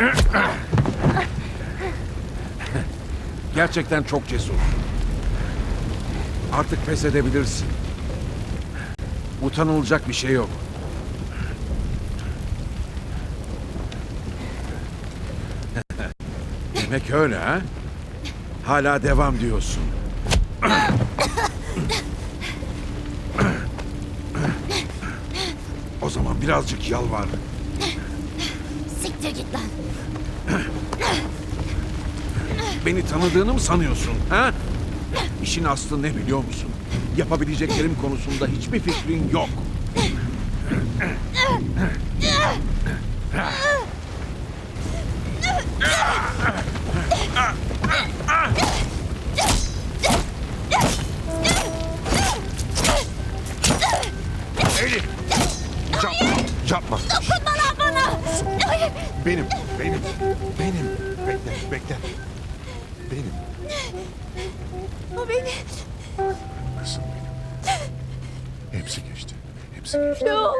Gerçekten çok cesur. Artık pes edebilirsin. Utanılacak bir şey yok. Demek öyle ha? Hala devam diyorsun. O zaman birazcık yalvar. Siktir git lan. Beni tanıdığını mı sanıyorsun? Ha? İşin aslı ne biliyor musun? Yapabileceklerim konusunda hiçbir fikrin yok. Elif! Yapma! Yapma! Dokunma. Benim, benim, benim. Bekle, bekle. Benim. O beni. Kızım benim. Hepsi geçti. Hepsi geçti. Yok.